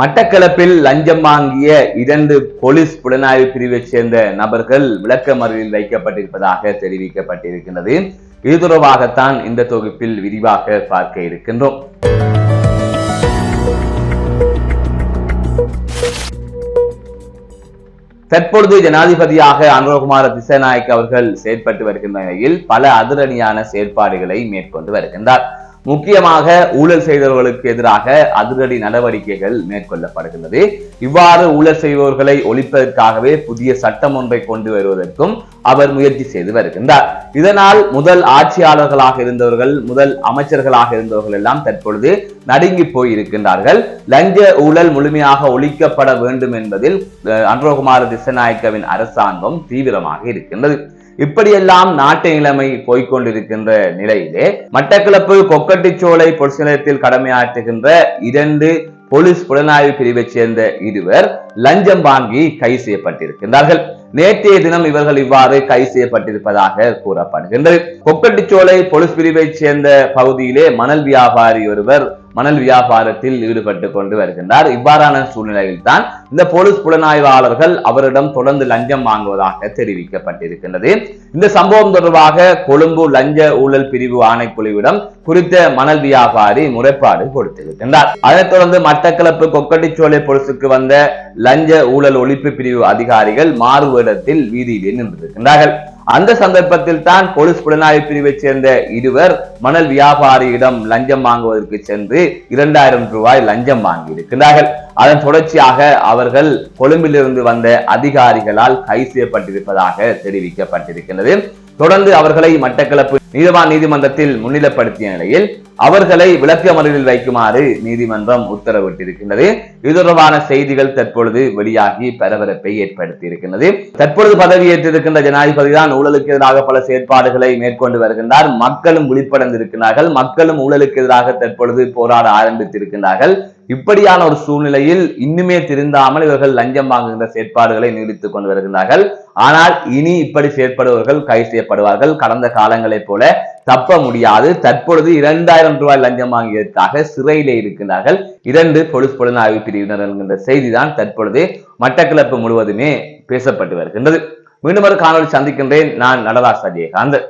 மட்டக்களப்பில் லஞ்சம் வாங்கிய இரண்டு போலீஸ் புலனாய்வு பிரிவைச் சேர்ந்த நபர்கள் விளக்கமறியலில் வைக்கப்பட்டிருப்பதாக தெரிவிக்கப்பட்டிருக்கின்றது. இது தொடர்பாகத்தான் இந்த தொகுப்பில் விரிவாக பார்க்க இருக்கின்றோம். தற்பொழுது ஜனாதிபதியாக அனுரகுமார திசநாயக் அவர்கள் செயற்பட்டு வருகின்ற நிலையில் பல அதிரணியான செயற்பாடுகளை மேற்கொண்டு வருகின்றார். முக்கியமாக ஊழல் செய்தவர்களுக்கு எதிராக அதிரடி நடவடிக்கைகள் மேற்கொள்ளப்படுகின்றது. இவ்வாறு ஊழல் செய்பவர்களை ஒழிப்பதற்காகவே புதிய சட்டம் ஒன்றை கொண்டு வருவதற்கும் அவர் முயற்சி செய்து வருகின்றார். இதனால் முதல் ஆட்சியாளர்களாக இருந்தவர்கள் முதல் அமைச்சர்களாக இருந்தவர்கள் எல்லாம் தற்பொழுது நடுங்கி போய் இருக்கின்றார்கள் லஞ்ச ஊழல் முழுமையாக ஒழிக்கப்பட வேண்டும் என்பதில் அன்றோகுமார திசநாயக்கவின் அரசாங்கம் தீவிரமாக இருக்கின்றது. இப்படியெல்லாம் நாட்டு நிலைமை போய்கொண்டிருக்கின்ற நிலையிலே மட்டக்களப்பு கொக்கட்டிச்சோலை பொலிஸ் நிலையத்தில் கடமையாற்றுகின்ற இரண்டு போலீஸ் புலனாய்வு பிரிவைச் சேர்ந்த இருவர் லஞ்சம் வாங்கி கைது செய்யப்பட்டிருக்கின்றார்கள். நேற்றைய தினம் இவர்கள் இவ்வாறு கைது செய்யப்பட்டிருப்பதாக கூறப்படுகின்றது. கொக்கட்டிச்சோலை போலீஸ் பிரிவைச் சேர்ந்த பகுதியிலே மணல் வியாபாரி ஒருவர் மணல் வியாபாரத்தில் ஈடுபட்டு கொண்டு வருகின்றார். இவ்வாறான சூழ்நிலையில் தான் இந்த போலீஸ் புலனாய்வாளர்கள் அவரிடம் தொடர்ந்து லஞ்சம் வாங்குவதாக தெரிவிக்கப்பட்டிருக்கின்றது. இந்த சம்பவம் தொடர்பாக கொழும்பு லஞ்ச ஊழல் பிரிவு ஆணைக்குழுவிடம் குறித்த மணல் வியாபாரி முறைப்பாடு கொடுத்திருக்கின்றார் அதைத் தொடர்ந்து மட்டக்களப்பு கொக்கட்டிச்சோலை போலீசுக்கு வந்த லஞ்ச ஊழல் ஒழிப்பு பிரிவு அதிகாரிகள் மாறுவேடத்தில் வீதியிலே நின்றிருக்கின்றார்கள். அந்த சந்தர்ப்பத்தில் தான் போலீஸ் புலனாய்வு பிரிவைச் சேர்ந்த இருவர் மணல் வியாபாரியிடம் லஞ்சம் வாங்குவதற்கு சென்று இரண்டாயிரம் ரூபாய் லஞ்சம் வாங்கி இருக்கிறார்கள் அதன் தொடர்ச்சியாக அவர்கள் கொழும்பிலிருந்து வந்த அதிகாரிகளால் கைது செய்யப்பட்டிருப்பதாக தெரிவிக்கப்பட்டிருக்கிறது தொடர்ந்து அவர்களை மட்டக்களப்பு நீதவான் நீதிமன்றத்தில் முன்னிலைப்படுத்திய நிலையில் அவர்களை விளக்கமறியலில் வைக்குமாறு நீதிமன்றம் உத்தரவிட்டிருக்கின்றது. இது தொடர்பான செய்திகள் தற்பொழுது வெளியாகி பரபரப்பை ஏற்படுத்தி இருக்கின்றது தற்பொழுது பதவியேற்றிருக்கின்ற ஜனாதிபதி தான் ஊழலுக்கு எதிராக பல செயற்பாடுகளை மேற்கொண்டு வருகின்றார். மக்களும் விழிப்படைந்திருக்கிறார்கள் மக்களும் ஊழலுக்கு எதிராக தற்பொழுது போராட ஆரம்பித்திருக்கின்றார்கள். இப்படியான ஒரு சூழ்நிலையில் இன்னுமே திருந்தாமல் இவர்கள் லஞ்சம் வாங்குகின்ற செயற்பாடுகளை நீடித்துக் கொண்டு வருகிறார்கள். ஆனால் இனி இப்படி செயற்படுபவர்கள் கைது செய்யப்படுவார்கள். கடந்த காலங்களைப் போல தப்ப முடியாது. தற்பொழுது இரண்டாயிரம் ரூபாய் லஞ்சம் வாங்கியதற்காக சிறையிலே இருக்கின்றார்கள். இரண்டு பொலிஸ் புலனாய்வு பிரிவினர் என்கின்ற செய்திதான் தற்பொழுது மட்டக்களப்பு முழுவதுமே பேசப்பட்டு வருகின்றது. மீண்டும் ஒரு காணொலி சந்திக்கின்றேன். நான் நடராஜ் அஜயகாந்தன்